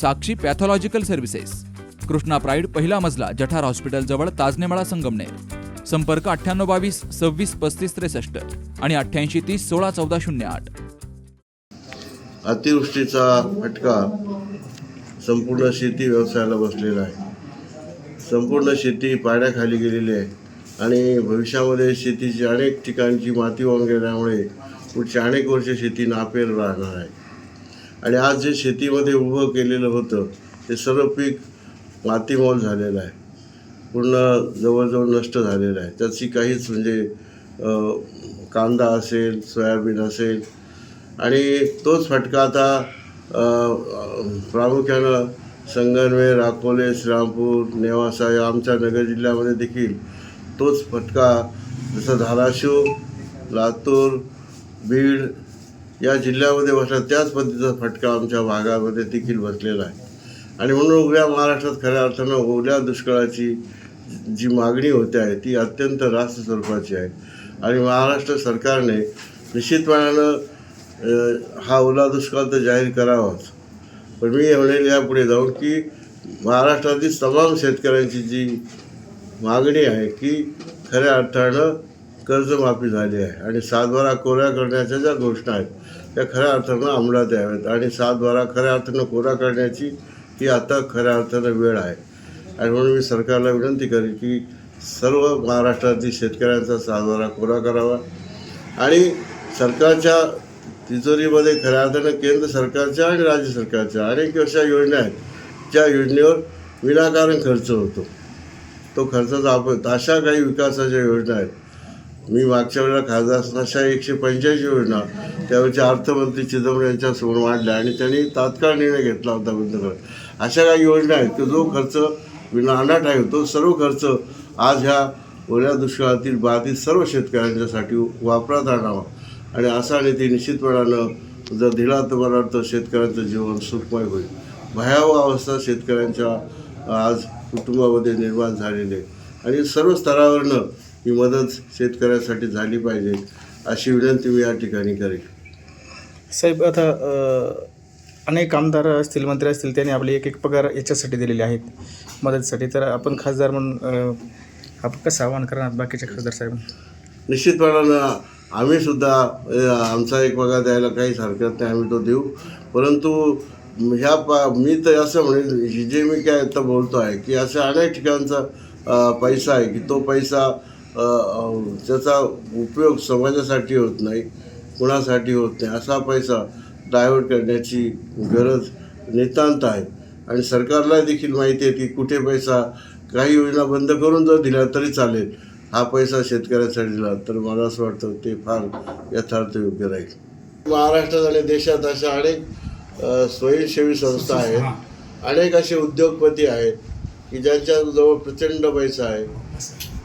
Sakshi pathological services. Krishna pride पहिला मजला जठार hospital जवळ ताजनेमाळा संगमनेर. संपर्क अठ्ठ्याण्णव बावीस सव्वीस पस्तीस त्रेसष्ट आणि अठ्ठ्याऐंशी तीस सोळा चौदा शून्य आठ. अतिवृष्टीचा फटका संपूर्ण शेती व्यवसायाला बसलेला आहे. संपूर्ण शेती पाण्याखाली गेलेली आहे आणि भविष्यामध्ये शेतीची अनेक ठिकाणची माती वाहून गेल्यामुळे पुढची अनेक वर्ष शेती नापेर राहणार आहे. आणि आज जे शेतीमध्ये उभं केलेलं होतं ते सर्व पीक मातीमोल झालेलं आहे. पूर्ण जवळजवळ नष्ट झालेलं आहे. त्याची काहीच म्हणजे कांदा असेल सोयाबीन असेल आणि तोच फटका आता प्रामुख्यानं संगमनेर अकोले श्रीरामपूर नेवासा या आमच्या नगर जिल्ह्यामध्ये देखील तोच फटका जसं धाराशिव लातूर बीड या जिल्ह्यामध्ये बसला त्याच पद्धतीचा फटका आमच्या भागामध्ये देखील बसलेला आहे. आणि म्हणून उघड्या महाराष्ट्रात खऱ्या अर्थानं ओल्या दुष्काळाची जी मागणी होते आहे ती अत्यंत रास्त स्वरूपाची आहे. आणि महाराष्ट्र सरकारने निश्चितपणानं हा ओला दुष्काळ तर जाहीर करावाच. पण मी म्हणेल यापुढे जाऊन की महाराष्ट्रातील तमाम शेतकऱ्यांची जी मागणी आहे की खऱ्या अर्थानं कर्जमाफी झाली आहे आणि सातबारा कोऱ्या करण्याच्या ज्या घोषणा आहेत त्या खऱ्या अर्थानं अंमलात याव्यात. आणि सातबारा खऱ्या अर्थानं कोरा करण्याची ही आता खऱ्या अर्थानं वेळ आहे. आणि म्हणून मी सरकारला विनंती करेन की सर्व महाराष्ट्रातील शेतकऱ्यांचा सातबारा कोरा करावा. आणि सरकारच्या तिजोरीमध्ये खऱ्या अर्थानं केंद्र सरकारच्या आणि राज्य सरकारच्या अनेक अशा योजना आहेत ज्या योजनेवर विनाकारण खर्च होतो. तो खर्चाचा आपण अशा काही विकासाच्या योजना आहेत मी मागच्या वेळेला खासदार असताना अशा एकशे पंच्याऐंशी योजना त्यावेळेचे अर्थमंत्री चिदंबरम यांच्या समोर मांडल्या आणि त्यांनी तात्काळ निर्णय घेतला होता बंद अशा काही योजना आहेत की जो खर्च विना अनाट आहे तो सर्व खर्च आज ह्या ओल्या दुष्काळातील बाधित सर्व शेतकऱ्यांच्यासाठी वापरात आणावा. आणि असा नीती निश्चितपणानं जर दिला तर मला वाटतं शेतकऱ्यांचं जीवन सुखमय होईल. भयावह अवस्था शेतकऱ्यांच्या आज कुटुंबामध्ये निर्माण झालेली आहे. आणि सर्व स्तरावरनं ही मदत शेतकऱ्यांसाठी झाली पाहिजे अशी विनंती मी या ठिकाणी करेन. साहेब आता अनेक आमदार असतील मंत्री असतील त्यांनी आपले एक एक पगार याच्यासाठी दिलेले आहेत. मदतीसाठी. तर आपण खासदार म्हणून आपण कसं आवाहन करणार बाकीच्या खासदार साहेब? निश्चितपणानं आम्ही सुद्धा आमचा एक पगार द्यायला काहीच हरकत नाही आम्ही तो देऊ. परंतु ह्या पा मी तर असं म्हणेल ही जे मी काय आता बोलतो आहे की अशा अनेक ठिकाणचा पैसा आहे की तो पैसा त्याचा उपयोग समाजासाठी होत नाही कुणासाठी होत नाही असा पैसा डायव्हर्ट करण्याची गरज नितांत आहे. आणि सरकारला देखील माहिती आहे की कुठे पैसा काही योजना बंद करून जर दिल्या तरी चालेल. हा पैसा शेतकऱ्यासाठी दिला तर मला असं वाटतं ते फार यथार्थ योग्य राहील. महाराष्ट्रात आणि देशात अशा अनेक स्वयंसेवी संस्था आहेत. अनेक असे उद्योगपती आहेत की ज्यांच्याजवळ प्रचंड पैसा आहे.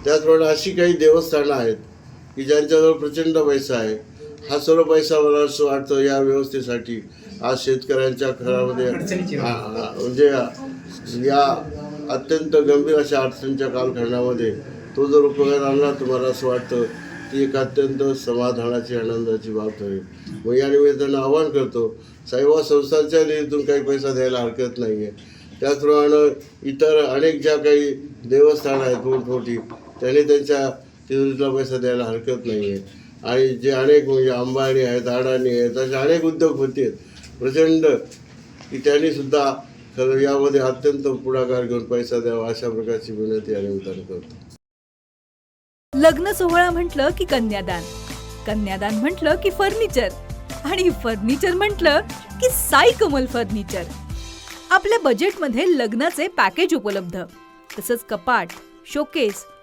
त्याचप्रमाणे अशी काही देवस्थानं आहेत की ज्यांच्याजवळ प्रचंड पैसा आहे. हा सर्व पैसा मला असं वाटतं या व्यवस्थेसाठी आज शेतकऱ्यांच्या घरामध्ये म्हणजे या अत्यंत गंभीर अशा अडचणीच्या कालखंडामध्ये तो जर उपयोगात आणला तर मला असं वाटतं ती एक अत्यंत समाधानाची आनंदाची बाब ठरेल मग या निमित्तानं आवाहन करतो साईबा संस्थांच्या निधीतून काही पैसा द्यायला हरकत नाही आहे त्याचप्रमाणे इतर अनेक ज्या काही देवस्थानं आहेत मोठमोठी त्याने त्यांच्या तिजोरीतला पैसा द्यायला हरकत नाही आहे आणि जे अनेक म्हणजे अंबानी आहेत अडाणी आहेत असे अनेक उद्योगपती आहेत. प्रचंड. की त्यांनीसुद्धा खरं यामध्ये अत्यंत पुढाकार घेऊन पैसा द्यावा अशा प्रकारची विनंती या निमित्तानं करतो. लग्न सोहळा म्हटलं की कन्यादान. कन्यादान म्हटलं की फर्निचर. आणि फर्निचर म्हटलं की साई कमल फर्निचर. आपल्या बजेटमध्ये लग्नाचे पॅकेज उपलब्ध. तसंच कपाट showcase